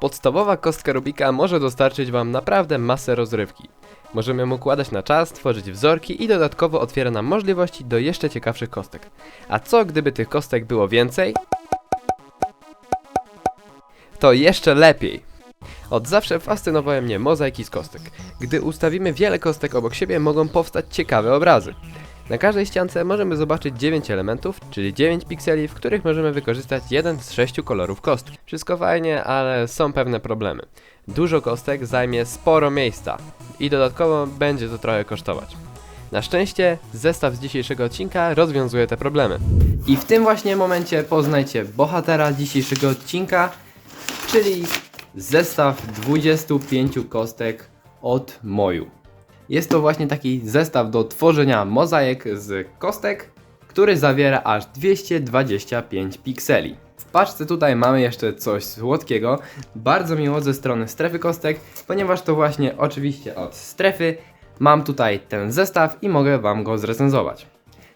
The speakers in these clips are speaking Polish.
Podstawowa kostka Rubika może dostarczyć Wam naprawdę masę rozrywki. Możemy ją układać na czas, tworzyć wzorki i dodatkowo otwiera nam możliwości do jeszcze ciekawszych kostek. A co gdyby tych kostek było więcej? To jeszcze lepiej! Od zawsze fascynowały mnie mozaiki z kostek. Gdy ustawimy wiele kostek obok siebie, mogą powstać ciekawe obrazy. Na każdej ściance możemy zobaczyć 9 elementów, czyli 9 pikseli, w których możemy wykorzystać jeden z 6 kolorów kostki. Wszystko fajnie, ale są pewne problemy. Dużo kostek zajmie sporo miejsca i dodatkowo będzie to trochę kosztować. Na szczęście zestaw z dzisiejszego odcinka rozwiązuje te problemy. I w tym właśnie momencie poznajcie bohatera dzisiejszego odcinka, czyli zestaw 25 kostek od Moju. Jest to właśnie taki zestaw do tworzenia mozaik z kostek, który zawiera aż 225 pikseli. W paczce tutaj mamy jeszcze coś słodkiego, bardzo miło ze strony strefy kostek, ponieważ to właśnie oczywiście od strefy mam tutaj ten zestaw i mogę Wam go zrecenzować.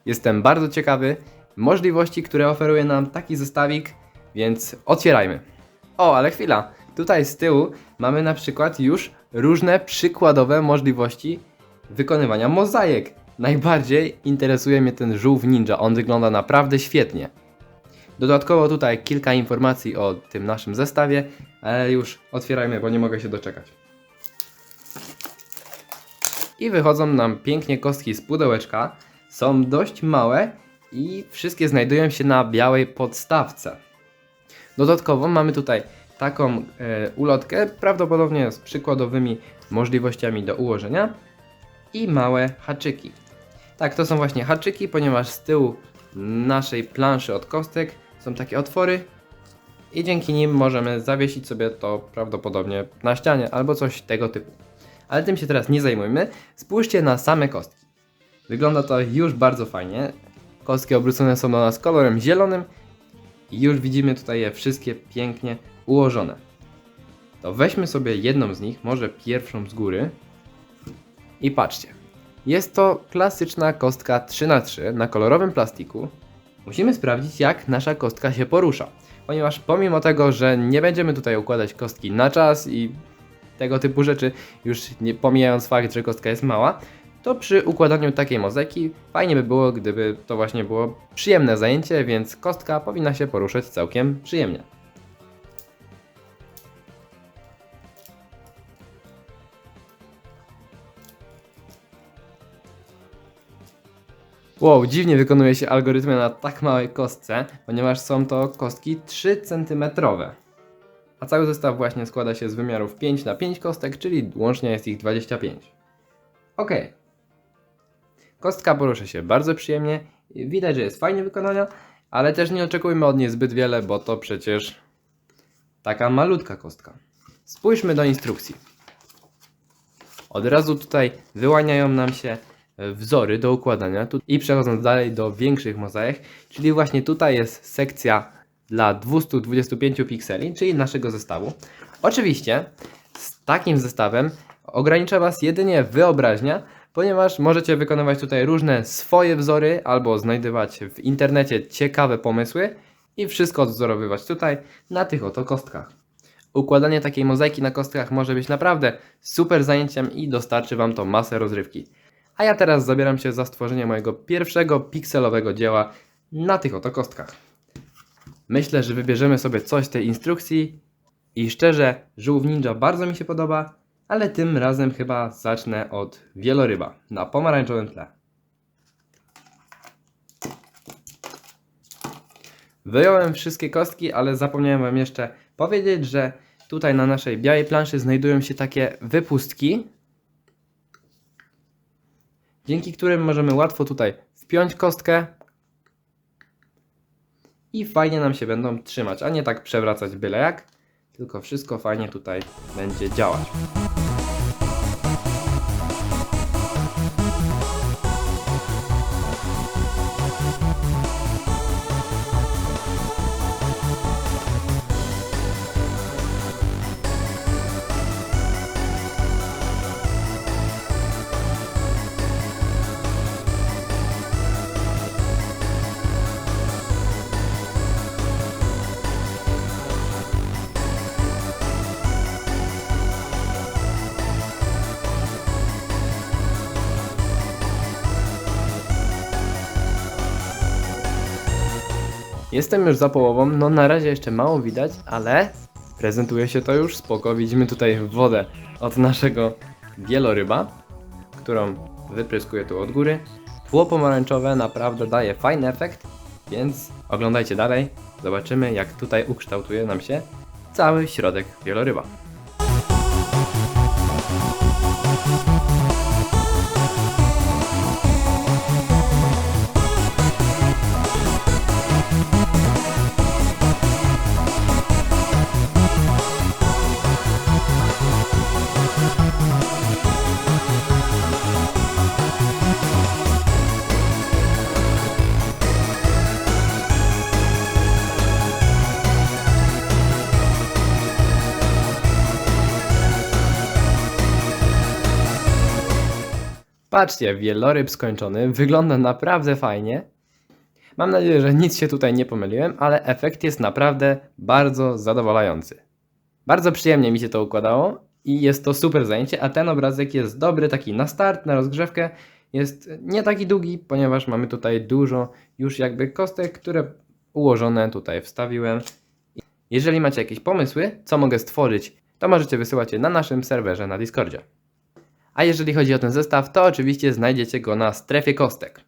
Jestem bardzo ciekawy możliwości, które oferuje nam taki zestawik, więc otwierajmy. O, ale chwila, tutaj z tyłu mamy na przykład już różne przykładowe możliwości wykonywania mozaik. Najbardziej interesuje mnie ten żółw ninja, on wygląda naprawdę świetnie. Dodatkowo tutaj kilka informacji o tym naszym zestawie, ale już otwierajmy, bo nie mogę się doczekać. I wychodzą nam pięknie kostki z pudełeczka. Są dość małe i wszystkie znajdują się na białej podstawce. Dodatkowo mamy tutaj taką e, ulotkę, prawdopodobnie z przykładowymi możliwościami do ułożenia i małe haczyki. Tak, to są właśnie haczyki, ponieważ z tyłu naszej planszy od kostek są takie otwory i dzięki nim możemy zawiesić sobie to prawdopodobnie na ścianie albo coś tego typu. Ale tym się teraz nie zajmujmy. Spójrzcie na same kostki. Wygląda to już bardzo fajnie. Kostki obrócone są do nas kolorem zielonym i już widzimy tutaj je wszystkie pięknie ułożone. To weźmy sobie jedną z nich, może pierwszą z góry. I patrzcie. Jest to klasyczna kostka 3x3 na kolorowym plastiku. Musimy sprawdzić, jak nasza kostka się porusza. Ponieważ pomimo tego, że nie będziemy tutaj układać kostki na czas i tego typu rzeczy, już nie pomijając fakt, że kostka jest mała, to przy układaniu takiej mozaiki fajnie by było, gdyby to właśnie było przyjemne zajęcie, więc kostka powinna się poruszać całkiem przyjemnie. Wow, dziwnie wykonuje się algorytmy na tak małej kostce, ponieważ są to kostki 3 cm. A cały zestaw właśnie składa się z wymiarów 5 na 5 kostek, czyli łącznie jest ich 25. Ok. Kostka porusza się bardzo przyjemnie, widać, że jest fajnie wykonana, ale też nie oczekujmy od niej zbyt wiele, bo to przecież taka malutka kostka. Spójrzmy do instrukcji. Od razu tutaj wyłaniają nam się wzory do układania i przechodząc dalej do większych mozaik, czyli właśnie tutaj jest sekcja dla 225 pikseli, czyli naszego zestawu. Oczywiście z takim zestawem ogranicza Was jedynie wyobraźnia, ponieważ możecie wykonywać tutaj różne swoje wzory albo znajdywać w internecie ciekawe pomysły i wszystko odwzorowywać tutaj na tych oto kostkach. Układanie takiej mozaiki na kostkach może być naprawdę super zajęciem i dostarczy Wam to masę rozrywki. A ja teraz zabieram się za stworzenie mojego pierwszego pikselowego dzieła na tych oto kostkach. Myślę, że wybierzemy sobie coś z tej instrukcji i szczerze, żółw ninja bardzo mi się podoba, ale tym razem chyba zacznę od wieloryba na pomarańczowym tle. Wyjąłem wszystkie kostki, ale zapomniałem Wam jeszcze powiedzieć, że tutaj na naszej białej planszy znajdują się takie wypustki, dzięki którym możemy łatwo tutaj wpiąć kostkę i fajnie nam się będą trzymać, a nie tak przewracać byle jak, tylko wszystko fajnie tutaj będzie działać. Jestem już za połową, no na razie jeszcze mało widać, ale prezentuje się to już spoko. Widzimy tutaj wodę od naszego wieloryba, którą wypryskuję tu od góry. Tło pomarańczowe naprawdę daje fajny efekt, więc oglądajcie dalej. Zobaczymy jak tutaj ukształtuje nam się cały środek wieloryba. Patrzcie, wieloryb skończony, wygląda naprawdę fajnie. Mam nadzieję, że nic się tutaj nie pomyliłem, ale efekt jest naprawdę bardzo zadowalający. Bardzo przyjemnie mi się to układało i jest to super zajęcie, a ten obrazek jest dobry taki na start, na rozgrzewkę. Jest nie taki długi, ponieważ mamy tutaj dużo już jakby kostek, które ułożone tutaj wstawiłem. Jeżeli macie jakieś pomysły, co mogę stworzyć, to możecie wysyłać je na naszym serwerze na Discordzie. A jeżeli chodzi o ten zestaw, to oczywiście znajdziecie go na strefie kostek.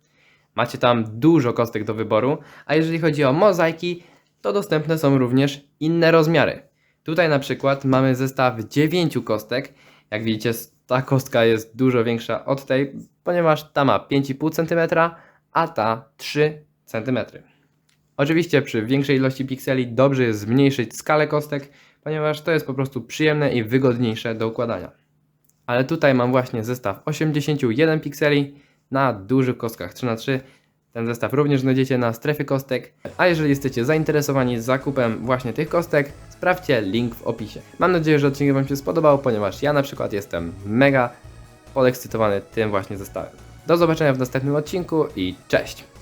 Macie tam dużo kostek do wyboru, a jeżeli chodzi o mozaiki, to dostępne są również inne rozmiary. Tutaj na przykład mamy zestaw 9 kostek. Jak widzicie, ta kostka jest dużo większa od tej, ponieważ ta ma 5,5 cm, a ta 3 cm. Oczywiście przy większej ilości pikseli dobrze jest zmniejszyć skalę kostek, ponieważ to jest po prostu przyjemne i wygodniejsze do układania ale tutaj mam właśnie zestaw 81 pikseli na dużych kostkach 3x3. Ten zestaw również znajdziecie na strefie kostek. A jeżeli jesteście zainteresowani zakupem właśnie tych kostek, sprawdźcie link w opisie. Mam nadzieję, że odcinek Wam się spodobał, ponieważ ja na przykład jestem mega podekscytowany tym właśnie zestawem. Do zobaczenia w następnym odcinku i cześć!